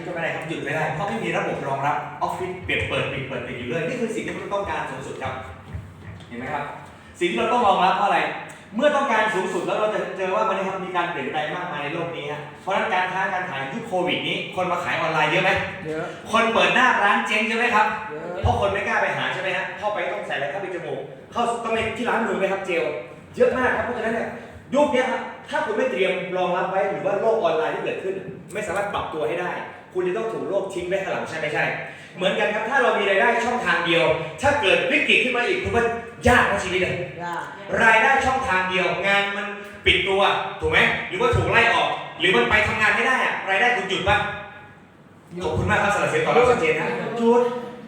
ตก็ไม่ได้ครับหยุดไม่ได้เพราะไม่มีระบบรองรับออฟฟิศเปิดเปิดปิดเปิดปิดอยู่เรื่อยนี่คือสิ่งที่เราต้องการสูงสุดครับเห็นไหมครับ สิ่งที่เราต้องรองรับเพราะอะไร เมื่อต้องการสูงสุดแล้วเราจะเจอว่าวันนี้ครับมีการเปลี่ยนแปลงมากมายในโลกนี้ฮะเพราะฉะนั้นการค้าการขายยุคโควิดนี้ คนมาขายออนไลน์เยอะไหมเยอะคนเปิดหน้าร้านเจ๊งเยอะไหมครับเยอะเพราะคนไม่กล้าไปหาใช่ไหมฮะเข้าไปต้องใส่อะไรเข้าไปจมูกเข้าต้องไปที่ร้านมือไหมครับเจลเยอะมากครับเพราะฉะนั้นเนี่ยยุคเนี้ยครับถ้าคุณไม่เตรียมรองรับไว้หรือว่าโลกออนไลน์ที่เกิดขึ้น ไม่สามารถปรับตัวให้ได้ คุณจะต้องถูกโลกทิ้งไว้ข้างหลังใช่ไหมใช่ เหมือนกันครับถ้าเรามีรายได้ช่องทางเดียว ถ้าเกิดวิกฤตขึ้นมาอีกคุณว่ายากนะชีวิตเลยยากรายได้ช่องทางเดียว งานมันปิดตัวถูกไหมหรือว่าถูกไล่ออก หรือมันไปทำงานไม่ได้อะรายได้คุณหยุดปะขอบคุณมากครับสำหรับเสียงตอบรับชัดเจนนะหยุด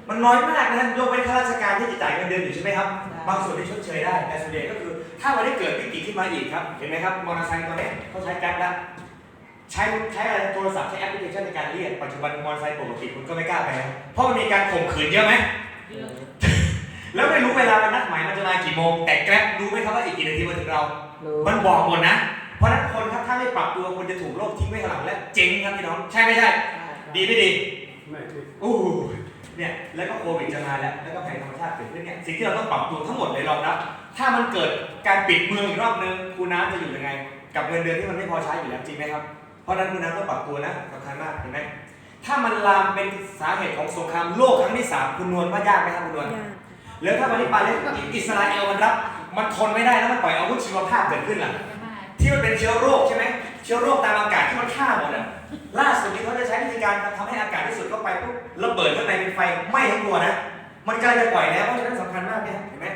มันน้อยมากนะยกเว้นข้าราชการที่จะจ่ายเงินเดือนอยู่ใช่ไหมครับ บางส่วนที่ชดเชยได้แต่ส่วนใหญ่ก็คือ ถ้าวันนี้เกิดวิกฤตขึ้นมาอีกครับ เห็นไหมครับมอเตอร์ไซค์ตอนนี้เขาใช้แก๊ปแล้ว ใช้ใช้อะไรโทรศัพท์ใช้แอปพลิเคชันในการเรียกปัจจุบันมอเตอร์ไซค์ปกติคุณก็ไม่กล้าไปแล้วเพราะมันมีการข่มขืนเยอะไหมแล้วไม่รู้เวลามันนัดหมายมันจะมากี่โมง แต่แกร็บรู้ไหมครับว่าอีกกี่นาทีมาถึงเรารู้มันบอกหมดนะ เพราะฉะนั้นคนครับถ้าไม่ปรับตัวคนจะถูกโลกทิ้งไว้ข้างหลังและเจ๊งครับพี่น้อง ใช่ไม่ใช่ ดีไม่ดีไม่ถูกอู้เนี่ยแล้วก็โควิดจะมาแล้วแล้วก็ภัยธรรมชาติเกิดขึ้นเนี่ยสิ่งที่เราต้องปรับตัวทั้งหมดเลยรองรับ ถ้ามันเกิดการปิดเมืองอีกรอบนึงคุณน้ำจะอยู่ยังไง กับเงินเดือนที่มันไม่พอใช้อยู่แล้วจริงไหมครับ เพราะฉะนั้นคุณน้ำต้องปรับตัวนะสำคัญมากเห็นไหมถ้ามันลามเป็นสาเหตุของสงครามโลกครั้งที่สามคุณนวลว่ายากไหมครับคุณนวลยากแล้วถ้าวันนี้ปาเลสไตน์อิสราเอลมันรับ มันทนไม่ได้แล้วมันปล่อยอาวุธชีวภาพเกิดขึ้นล่ะที่มันเป็นเชื้อโรคใช่ไหมเชื้อโรคตามอากาศที่มันฆ่าหมดอะล่าสุดนี้เขาจะใช้วิธีการทำให้อากาศที่สุดเข้าไปปุ๊บระเบิดข้างในเป็นไฟไหม้ทั้งตัวนะ มันกำลังจะปล่อยแล้วเพราะฉะนั้นสำคัญมากเนี่ยเห็นไหม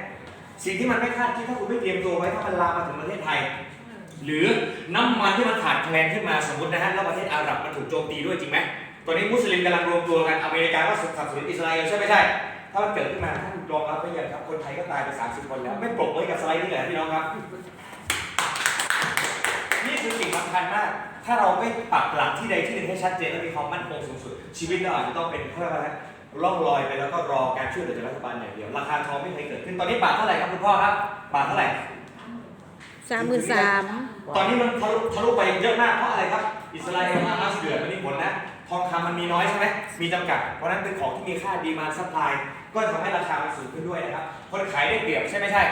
สิ่งที่มันไม่คาดคิดถ้าคุณไม่เตรียมตัวไว้ถ้ามันลามมาถึงประเทศไทย หรือน้ำมันที่มันขาดแคลนขึ้นมาสมมตินะฮะแล้วประเทศอาหรับมันถูกโจมตีด้วยจริงไหมตอนนี้มุสลิมกำลังรวมตัวกันอเมริกาก็สนับสนุนอิสราเอลใช่ไหมใช่ ถ้ามันเกิดขึ้นมาท่านรองรับไว้ยังครับคนไทยก็ตายไป 30 คนแล้ว ไม่ปรบมือกับสไลด์นี่แหละพี่น้องครับ นี่คือสิ่งสำคัญมาก ถ้าเราไม่ปักหลักที่ใดที่หนึ่งให้ชัดเจนและมีความมั่นคงสูงสุด ชีวิตเราอาจจะต้องเป็นเพื่ออะไรนะล่องลอยไปแล้วก็รอการช่วยเหลือจากรัฐบาลอย่างเดียวราคาทองไม่เคยเกิดขึ้นตอนนี้บาทเท่าไหร่ครับคุณพ่อครับบาทเท่าไหร่ สามหมื่นสามตอนนี้มันทะลุทะลุไปเยอะมากเพราะอะไรครับ อิสราเอลมามาสเดือดมันมีผลนะ ทองคำมันมีน้อยใช่ไหมมีจำกัด เพราะฉะนั้นเป็นของที่มีค่าดีมาซัพพลายก็ทำให้ราคามันสูงขึ้นด้วยนะครับ คนขายได้เปรียบใช่ไหมใช่